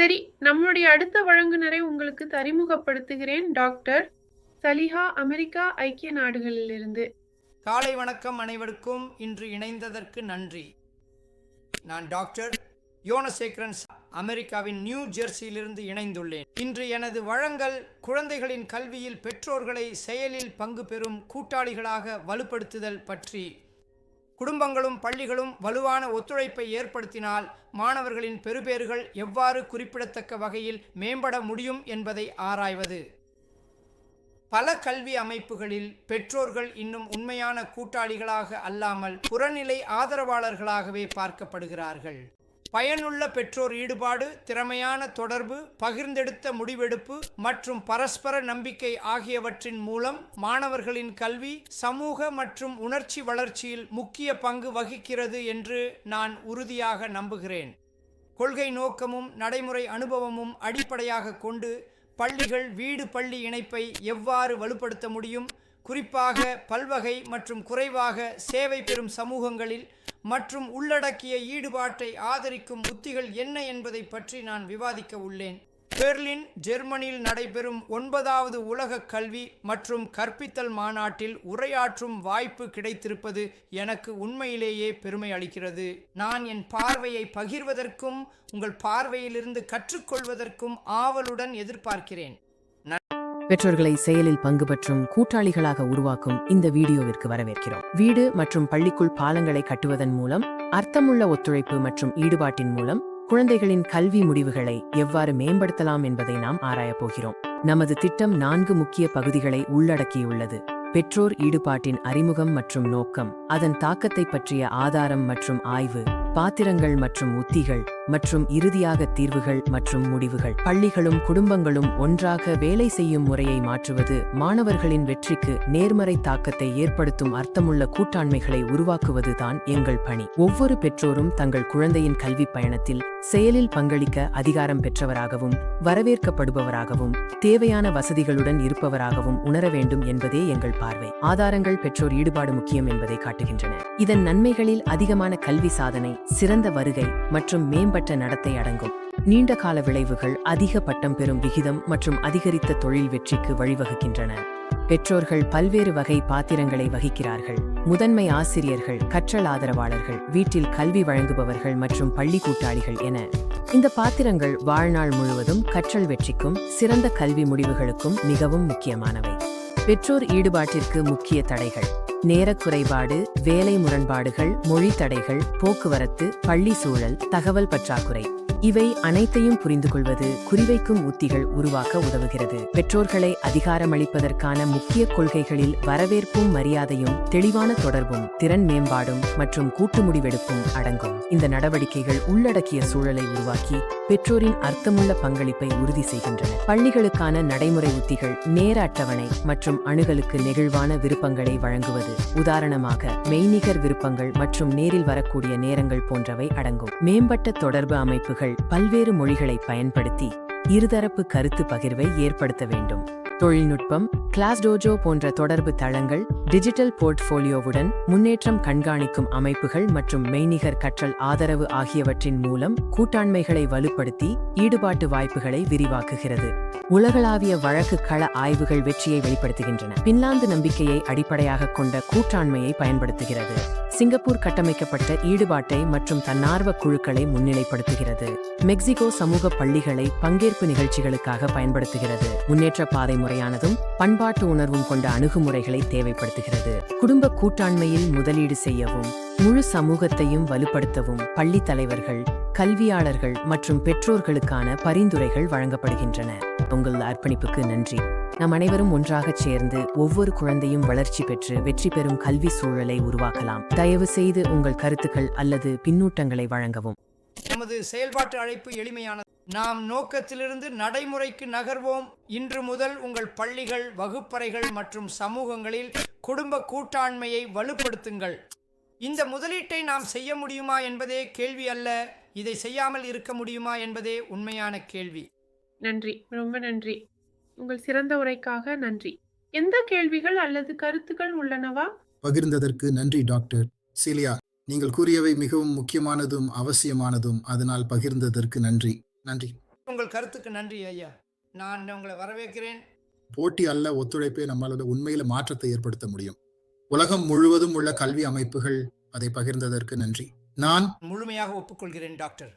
சரி நம்முடைய அடுத்த வழங்குனரை உங்களுக்கு அறிமுகப்படுத்துகிறேன் டாக்டர் சலிஹா அமெரிக்கா ஐக்கிய நாடுகளிலிருந்து. காலை வணக்கம் அனைவருக்கும். இன்று இணைந்ததற்கு நன்றி. நான் டாக்டர் யோனசேகரன் அமெரிக்காவின் நியூ ஜெர்சியிலிருந்து இணைந்துள்ளேன். இன்று எனது வழங்கல் குழந்தைகளின் கல்வியில் பெற்றோர்களை செயலில் பங்கு பெறும் கூட்டாளிகளாக வலுப்படுத்துதல் பற்றி குடும்பங்களும் பள்ளிகளும் வலுவான ஒத்துழைப்பை ஏற்படுத்தினால் மாணவர்களின் பெறுபேறுகள் எவ்வாறு குறிப்பிடத்தக்க வகையில் மேம்பட முடியும் என்பதை ஆராய்வது. பல கல்வி அமைப்புகளில் பெற்றோர்கள் இன்னும் உண்மையான கூட்டாளிகளாக அல்லாமல் புறநிலை ஆதரவாளர்களாகவே பார்க்கப்படுகிறார்கள். பயனுள்ள பெற்றோர் ஈடுபாடு திறமையான தொடர்பு பகிர்ந்தெடுத்த முடிவெடுப்பு மற்றும் பரஸ்பர நம்பிக்கை ஆகியவற்றின் மூலம் மாணவர்களின் கல்வி சமூக மற்றும் உணர்ச்சி வளர்ச்சியில் முக்கிய பங்கு வகிக்கிறது என்று நான் உறுதியாக நம்புகிறேன். கொள்கை நோக்கமும் நடைமுறை அனுபவமும் அடிப்படையாக கொண்டு பள்ளிகள் வீடு பள்ளி இணைப்பை எவ்வாறு வலுப்படுத்த முடியும் குறிப்பாக பல்வகை மற்றும் குறைவாக சேவை பெறும் சமூகங்களில் மற்றும் உள்ளடக்கிய ஈடுபாட்டை ஆதரிக்கும் உத்திகள் என்ன என்பதை பற்றி நான் விவாதிக்க உள்ளேன். பெர்லின் ஜெர்மனியில் நடைபெறும் ஒன்பதாவது உலக கல்வி மற்றும் கற்பித்தல் மாநாட்டில் உரையாற்றும் வாய்ப்பு கிடைத்திருப்பது எனக்கு உண்மையிலேயே பெருமை அளிக்கிறது. நான் என் பார்வையை பகிர்வதற்கும் உங்கள் பார்வையிலிருந்து கற்றுக்கொள்வதற்கும் ஆவலுடன் எதிர்பார்க்கிறேன். பெற்றோர்களை செயலில் பங்கு பற்றும் கூட்டாளிகளாக உருவாக்கும் இந்த வீடியோவிற்கு வரவேற்கிறோம். வீடு மற்றும் பள்ளிக்குள் பாலங்களை கட்டுவதன் மூலம் அர்த்தமுள்ள ஒத்துழைப்பு மற்றும் ஈடுபாட்டின் மூலம் குழந்தைகளின் கல்வி முடிவுகளை எவ்வாறு மேம்படுத்தலாம் என்பதை நாம் ஆராயப் போகிறோம். நமது திட்டம் நான்கு முக்கிய பகுதிகளை உள்ளடக்கியுள்ளது. பெற்றோர் ஈடுபாட்டின் அறிமுகம் மற்றும் நோக்கம் அதன் தாக்கத்தை பற்றிய ஆதாரம் மற்றும் ஆய்வு பாத்திரங்கள் மற்றும் உத்திகள் மற்றும் இறுதியாக தீர்வுகள் மற்றும் முடிவுகள். பள்ளிகளும் குடும்பங்களும் ஒன்றாக வேலை செய்யும் முறையை மாற்றுவது மாணவர்களின் வெற்றிக்கு நேர்மறை தாக்கத்தை ஏற்படுத்தும் அர்த்தமுள்ள கூட்டாண்மைகளை உருவாக்குவதுதான் எங்கள் பணி. ஒவ்வொரு பெற்றோரும் தங்கள் குழந்தையின் கல்வி பயணத்தில் செயலில் பங்களிக்க அதிகாரம் பெற்றவராகவும் வரவேற்கப்படுபவராகவும் தேவையான வசதிகளுடன் இருப்பவராகவும் உணர வேண்டும் என்பதே எங்கள் பார்வை. ஆதாரங்கள் பெற்றோர் ஈடுபாடு முக்கியம் என்பதை காட்டுகின்றன. இதன் நன்மைகளில் அதிகமான கல்வி சாதனை சிறந்த வருகை மற்றும் மேம்பட்ட நடத்தை அடங்கும். நீண்ட கால விளைவுகள் அதிக பட்டம் பெறும் விகிதம் மற்றும் அதிகரித்த தொழில் வெற்றிக்கு வழிவகுக்கின்றன. பெற்றோர்கள் பல்வேறு வகை பாத்திரங்களை வகிக்கிறார்கள். முதன்மை ஆசிரியர்கள் கற்றல் ஆதரவாளர்கள் வீட்டில் கல்வி வழங்குபவர்கள் மற்றும் பள்ளி கூட்டாளிகள் என. இந்த பாத்திரங்கள் வாழ்நாள் முழுவதும் கற்றல் வெற்றிக்கும் சிறந்த கல்வி முடிவுகளுக்கும் மிகவும் முக்கியமானவை. பெற்றோர் ஈடுபாட்டிற்கு முக்கிய தடைகள். நேரக் குறைபாடு வேலை முரண்பாடுகள் மொழி தடைகள் போக்குவரத்து பள்ளி சூழல் தகவல் பற்றாக்குறை. இவை அனைத்தையும் புரிந்து கொள்வது குறிவைக்கும் உத்திகள் உருவாக்க உதவுகிறது. பெற்றோர்களை அதிகாரமளிப்பதற்கான முக்கிய கொள்கைகளில் வரவேற்பும் மரியாதையும் தெளிவான தொடர்பும் திறன் மேம்பாடும் மற்றும் கூட்டு முடிவெடுப்பும் அடங்கும். இந்த நடவடிக்கைகள் உள்ளடக்கிய சூழலை உருவாக்கி பெற்றோரின் அர்த்தமுள்ள பங்களிப்பை உறுதி செய்கின்றன. பள்ளிகளுக்கான நடைமுறை உத்திகள் நேர அட்டவணை மற்றும் அணுகலுக்கு நெகிழ்வான விருப்பங்களை வழங்குவது உதாரணமாக மெய்நிகர் விருப்பங்கள் மற்றும் நேரில் வரக்கூடிய நேரங்கள் போன்றவை அடங்கும். மேம்பட்ட தொடர்பு அமைப்புகள் பல்வேறு மொழிகளை பயன்படுத்தி இருதரப்பு கருத்து பகிர்வை ஏற்படுத்த வேண்டும். தொழில்நுட்பம் கிளாஸ் டோஜோ போன்ற தொடர்பு தளங்கள் டிஜிட்டல் போர்ட்ஃபோலியோவுடன் முன்னேற்றம் கண்காணிக்கும் அமைப்புகள் மற்றும் மெய்நிகர் கற்றல் ஆதரவு ஆகியவற்றின் மூலம் கூட்டாண்மைகளை வலுப்படுத்தி ஈடுபாட்டு வாய்ப்புகளை விரிவாக்குகிறது. உலகளாவிய வழக்கு கள ஆய்வுகள் வெற்றியை வெளிப்படுத்துகின்றன. பின்லாந்து நம்பிக்கையை அடிப்படையாக கொண்ட கூட்டாண்மையை பயன்படுத்துகிறது. சிங்கப்பூர் கட்டமைக்கப்பட்ட ஈடுபாட்டை மற்றும் தன்னார்வ குழுக்களை முன்னிலைப்படுத்துகிறது. மெக்சிகோ சமூக பள்ளிகளை பங்கேற்பு நிகழ்ச்சிகளுக்காக பயன்படுத்துகிறது. முன்னேற்ற பாதை முறையானதும் பண்பாட்டு உணர்வும் கொண்ட அணுகுமுறைகளை தேவைப்படுத்துகிறது. குடும்ப கூட்டாண்மையில் முதலீடு செய்யவும் முழு சமூகத்தையும் வலுப்படுத்தவும் பள்ளி தலைவர்கள் கல்வியாளர்கள் மற்றும் பெற்றோர்களுக்கான பரிந்துரைகள் வழங்கப்படுகின்றன. உங்கள் அர்ப்பணிப்புக்கு நன்றி. நம் அனைவரும் ஒன்றாகச் சேர்ந்து ஒவ்வொரு குழந்தையும் வளர்ச்சி பெற்று வெற்றி பெறும் கல்வி சூழலை உருவாக்கலாம். தயவு செய்து உங்கள் கருத்துக்கள் அல்லது பின்னூட்டங்களை வழங்கவும். நமது செயல்பாட்டு அழைப்பு எளிமையானது. நாம் நோக்கத்திலிருந்து நடைமுறைக்கு நகர்வோம். இன்று முதல் உங்கள் பள்ளிகள் வகுப்பறைகள் மற்றும் சமூகங்களில் குடும்ப கூட்டாண்மையை வலுப்படுத்துங்கள். இந்த முதலீட்டை நாம் செய்ய முடியுமா என்பதே கேள்வி அல்ல. இதை செய்யாமல் இருக்க முடியுமா என்பதே உண்மையான கேள்வி. நன்றி. ரொம்ப நன்றி. உங்கள் சிறந்த உரைக்காக நன்றி. எந்த கேள்விகள் அல்லது கருத்துக்கள் உள்ளனவா? பகிர்ந்ததற்கு நன்றி டாக்டர். சீலியா நீங்கள் கூறியவை மிகவும் முக்கியமானதும் அவசியமானதும் அதனால் பகிர்ந்ததற்கு நன்றி. நன்றி. உங்கள் கருத்துக்கு நன்றி ஐயா. நான் உங்களை வரவேற்கிறேன். போட்டி அல்ல ஒத்துழைப்பே நம்மளோட உண்மையில மாற்றத்தை ஏற்படுத்த முடியும். உலகம் முழுவதும் உள்ள கல்வி அமைப்புகள் அதை பகிர்ந்ததற்கு நன்றி. நான் முழுமையாக ஒப்புக்கொள்கிறேன் டாக்டர்.